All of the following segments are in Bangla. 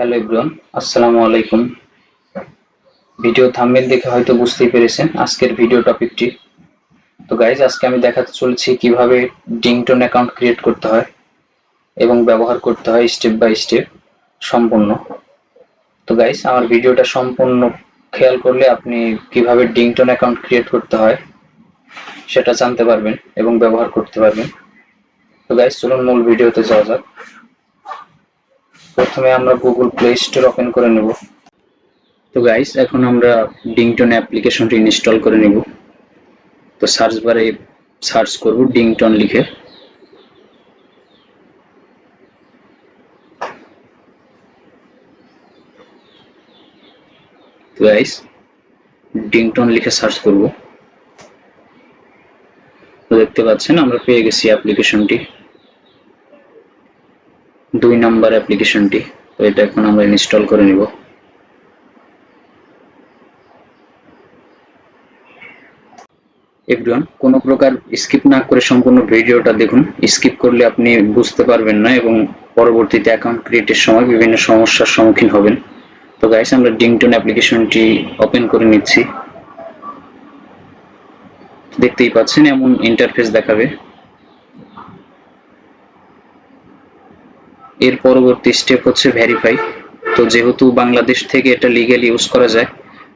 হ্যালো এভরিওয়ান, আসসালামু আলাইকুম। ভিডিও থাম্বনেল দেখে হয়তো বুঝতেই পেরেছেন আজকের ভিডিও টপিকটি। তো গাইজ আজকে আমি দেখাতে চলেছি কীভাবে ডিংটন অ্যাকাউন্ট ক্রিয়েট করতে হয় এবং ব্যবহার করতে হয় স্টেপ বাই স্টেপ সম্পূর্ণ। তো গাইজ আমার ভিডিওটা সম্পূর্ণ খেয়াল করলে আপনি কীভাবে ডিংটন অ্যাকাউন্ট ক্রিয়েট করতে হয় সেটা জানতে পারবেন এবং ব্যবহার করতে পারবেন। তো গাইজ চলুন মূল ভিডিওতে যাওয়া যাক। প্রথমে আমরা গুগল প্লে স্টোর ওপেন করে নেব। তো গাইস এখন আমরা ডিংটন অ্যাপ্লিকেশনটি ইনস্টল করে নেব। তো সার্চ বারে সার্চ করব ডিংটন লিখে। তো গাইস ডিংটন লিখে সার্চ করব। দেখতে পাচ্ছেন, আমরা পেয়ে গেছি অ্যাপ্লিকেশনটি দুই নাম্বার অ্যাপ্লিকেশনটি তো এটা এখন আমরা ইনস্টল করে নিব। এভরিওয়ান কোনো প্রকার স্কিপ না করে সম্পূর্ণ ভিডিওটা দেখুন। স্কিপ করলে আপনি বুঝতে পারবেন না এবং পরবর্তীতে অ্যাকাউন্ট ক্রিয়েটের সময় বিভিন্ন সমস্যার সম্মুখীন হবেন। তো গাইস আমরা ডিংটন অ্যাপ্লিকেশনটি ওপেন করে নিচ্ছি। দেখতেই পাচ্ছেন, এমন ইন্টারফেস দেখাবে। এর পরবর্তী স্টেপ হচ্ছে ভেরিফাই তো যেহেতু বাংলাদেশ থেকে এটা লিগ্যাল ইউজ করা যায়,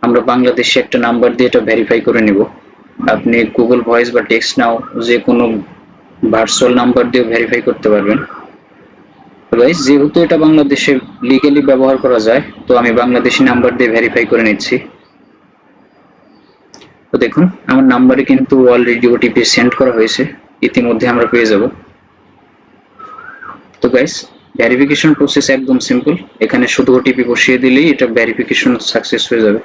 আমরা বাংলাদেশে একটা নাম্বার দিয়ে এটা ভেরিফাই করে নিব। আপনি গুগল ভয়েস বা টেক্সট নাও যে কোনো ভার্চুয়াল নাম্বার দিয়ে ভেরিফাই করতে পারবেন। গাইস যেহেতু এটা বাংলাদেশে লিগ্যালি ব্যবহার করা যায়, তো আমি বাংলাদেশি নাম্বার দিয়ে ভেরিফাই করে নিচ্ছি। তো দেখুন, আমার নাম্বারে কিন্তু অলরেডি ওটিপি সেন্ড করা হয়েছে। ইতিমধ্যে আমরা পেয়ে যাব। তো গাইস ভেরিফিকেশন প্রসেস একদম সিম্পল এখানে শুধু ওটিপি বসিয়ে দিলেই এটা ভেরিফিকেশন সাকসেস হয়ে যাবে।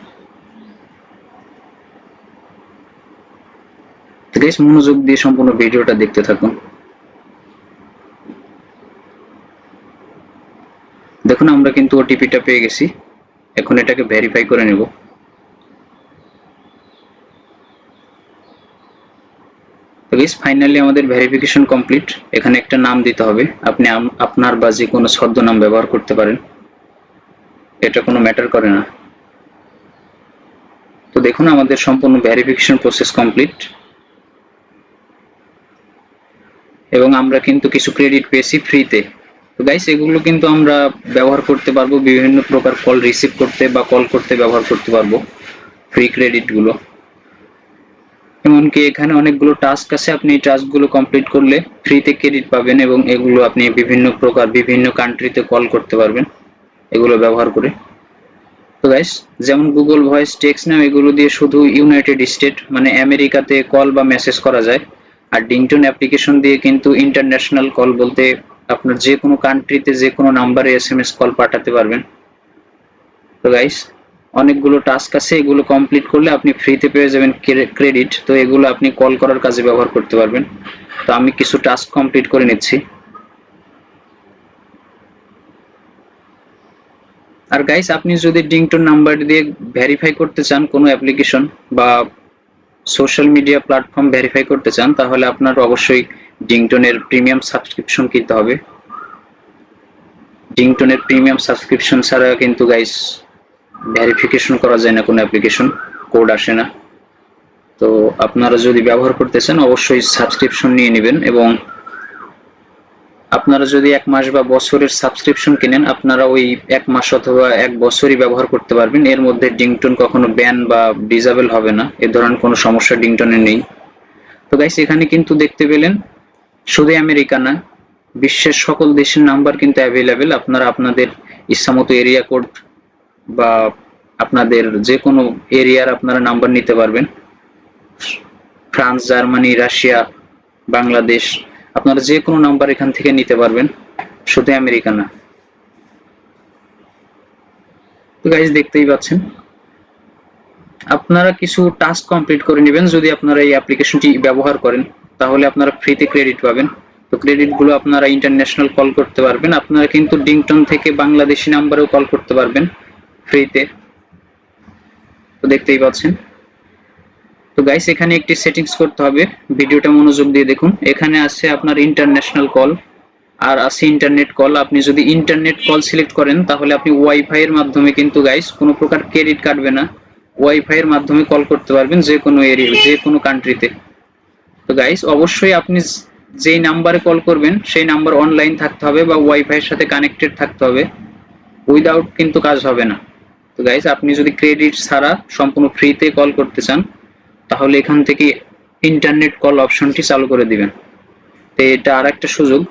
গাইস মনোযোগ দিয়ে সম্পূর্ণ ভিডিওটা দেখতে থাকুন। দেখুন, আমরা কিন্তু ওটিপিটা পেয়ে গেছি। এখন এটাকে ভেরিফাই করে নেব। গাইস ফাইনালি আমাদের ভেরিফিকেশন কমপ্লিট এখানে একটা নাম দিতে হবে। আপনি আপনার বা যে কোনো ছদ্মনাম ব্যবহার করতে পারেন। এটা কোনো ম্যাটার করে না। তো দেখুন, আমাদের সম্পূর্ণ ভেরিফিকেশন প্রসেস কমপ্লিট এবং আমরা কিন্তু কিছু ক্রেডিট পেয়েছি ফ্রিতে তো গাইস এগুলো কিন্তু আমরা ব্যবহার করতে পারব। বিভিন্ন প্রকার কল রিসিভ করতে বা কল করতে ব্যবহার করতে পারব। ফ্রি ক্রেডিটগুলো এমনকি এখানে অনেকগুলো টাস্ক আছে। আপনি এই টাস্কগুলো কমপ্লিট করলে ফ্রিতে ক্রেডিট পাবেন এবং এগুলো আপনি বিভিন্ন প্রকার বিভিন্ন কান্ট্রিতে কল করতে পারবেন এগুলো ব্যবহার করে। তো গাইস যেমন গুগল ভয়েস টেক্স নাম এগুলো দিয়ে শুধু ইউনাইটেড স্টেট মানে আমেরিকাতে কল বা মেসেজ করা যায়। আর ডিংটন অ্যাপ্লিকেশন দিয়ে কিন্তু ইন্টারন্যাশনাল কল বলতে আপনার যে কোনো কান্ট্রিতে যে কোনো নাম্বারে এস এম এস কল পাঠাতে পারবেন। তো গাইস অনেকগুলো টাস্ক আছে, এগুলো কমপ্লিট করলে আপনি ফ্রিতে পেয়ে যাবেন ক্রেডিট তো এগুলো আপনি কল করার কাজে ব্যবহার করতে পারবেন। তো আমি কিছু টাস্ক কমপ্লিট করে নিচ্ছি। আর গাইস আপনি যদি ডিংটন নাম্বার দিয়ে ভেরিফাই করতে চান কোনো অ্যাপ্লিকেশন বা সোশ্যাল মিডিয়া প্ল্যাটফর্ম ভেরিফাই করতে চান, তাহলে আপনার অবশ্যই ডিংটনের প্রিমিয়াম সাবস্ক্রিপশন কিনতে হবে। ডিংটনের প্রিমিয়াম সাবস্ক্রিপশন ছাড়া কিন্তু গাইস ভেরিফিকেশন করা যায় না, কোনো অ্যাপ্লিকেশন কোড আসে না। তো আপনারা যদি ব্যবহার করতে চান, অবশ্যই সাবস্ক্রিপশন নিয়ে নেবেন এবং আপনারা যদি এক মাস বা বছরের সাবস্ক্রিপশন কিনেন, আপনারা ওই এক মাস অথবা এক বছরই ব্যবহার করতে পারবেন। এর মধ্যে ডিংটন কখনো ব্যান বা ডিজাবেল হবে না। এ ধরনের কোনো সমস্যা ডিংটনে নেই। তো গাইস এখানে কিন্তু দেখতে পেলেন, শুধু আমেরিকা না, বিশ্বের সকল দেশের নাম্বার কিন্তু অ্যাভেলেবেল আপনারা আপনাদের ইচ্ছামতো এরিয়া কোড বা আপনাদের যে কোনো এরিয়ার আপনারা নাম্বার নিতে পারবেন। ফ্রান্স, জার্মানি, রাশিয়া, বাংলাদেশ, আপনারা যে কোনো নাম্বার এখান থেকে নিতে পারবেন, শুধু আমেরিকা না। তো গাইজ দেখতেই পাচ্ছেন। আপনারা কিছু টাস্ক কমপ্লিট করে নেবেন, যদি আপনারা এই অ্যাপ্লিকেশনটি ব্যবহার করেন, তাহলে আপনারা ফ্রিতে ক্রেডিট পাবেন। তো ক্রেডিটগুলো আপনারা ইন্টারন্যাশনাল কল করতে পারবেন। আপনারা কিন্তু ডিংটন থেকে বাংলাদেশি নাম্বারেও কল করতে পারবেন। ফ্রিতে তো দেখতেই পাচ্ছেন। তো গাইস এখানে একটি সেটিংস করতে হবে। ভিডিওটা মনোযোগ দিয়ে দেখুন। এখানে আছে আপনার ইন্টারন্যাশনাল কল আর আছে ইন্টারনেট কল আপনি যদি ইন্টারনেট কল সিলেক্ট করেন, তাহলে আপনি ওয়াইফাই এর মাধ্যমে কিন্তু গাইস কোনো প্রকার ক্রেডিট কাটবে না। ওয়াইফাই এর মাধ্যমে কল করতে পারবেন যে কোনো এরিয়া যে কোনো কান্ট্রিতে তো গাইস অবশ্যই আপনি যেই নাম্বারে কল করবেন, সেই নাম্বার অনলাইন থাকতে হবে বা ওয়াইফাই এর সাথে কানেক্টেড থাকতে হবে। উইদাউট কিন্তু কাজ হবে না। তো গাইস আপনি যদি ক্রেডিট ছাড়া সম্পূর্ণ ফ্রিতে কল করতে চান, তাহলে এখান থেকে ইন্টারনেট কল অপশনটি চালু করে দিবেন। তো এটা আর একটা সুযোগ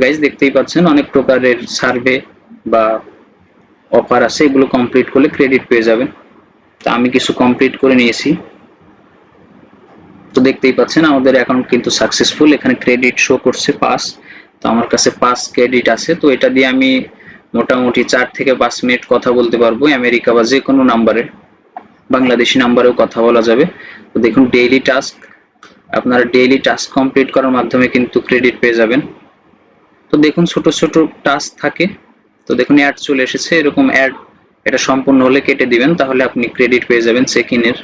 গাইজ দেখতেই পাচ্ছেন, অনেক প্রকারের সার্ভে বা অফার আছে, এগুলো কমপ্লিট করলে ক্রেডিট পেয়ে যাবেন। তো আমি কিছু কমপ্লিট করে নিয়েছি। তো দেখতেই পাচ্ছেন, আমাদের অ্যাকাউন্ট কিন্তু সাকসেসফুল এখানে ক্রেডিট শো করছে পাস তো আমার কাছে পাঁচ ক্রেডিট আছে, তো এটা দিয়ে আমি মোটামুটি চার থেকে পাঁচ মিনিট কথা বলতে পারব, আমেরিকা বা যে কোনো নাম্বারে বাংলাদেশি নাম্বারেও কথা বলা যাবে। তো দেখুন ডেইলি টাস্ক আপনারা ডেইলি টাস্ক কমপ্লিট করার মাধ্যমে কিন্তু ক্রেডিট পেয়ে যাবেন। তো দেখুন, ছোট ছোট টাস্ক থাকে। তো দেখুন অ্যাড চলে এসেছে, এরকম অ্যাড এটা সম্পূর্ণ হলে কেটে দিবেন, তাহলে আপনি ক্রেডিট পেয়ে যাবেন চেক ইনের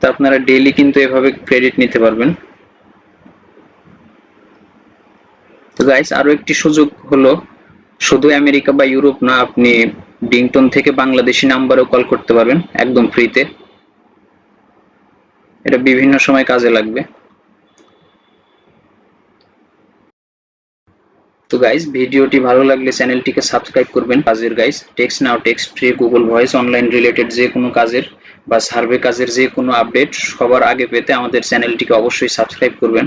তো আপনারা ডেইলি কিন্তু এভাবে ক্রেডিট নিতে পারবেন। তো গাইস আরও একটি সুযোগ হলো শুধু আমেরিকা বা ইউরোপ না, আপনি ডিংটন থেকে বাংলাদেশি নাম্বারও কল করতে পারবেন, একদম ফ্রিতে এটা বিভিন্ন সময় কাজে লাগবে। তো গাইস ভিডিওটি ভালো লাগলে চ্যানেলটিকে সাবস্ক্রাইব করবেন। কাজের guys text now text free Google voice online related যে কোনো কাজের বা সার্ভে কাজের যে কোনো আপডেট সবার আগে পেতে আমাদের চ্যানেলটিকে অবশ্যই সাবস্ক্রাইব করবেন।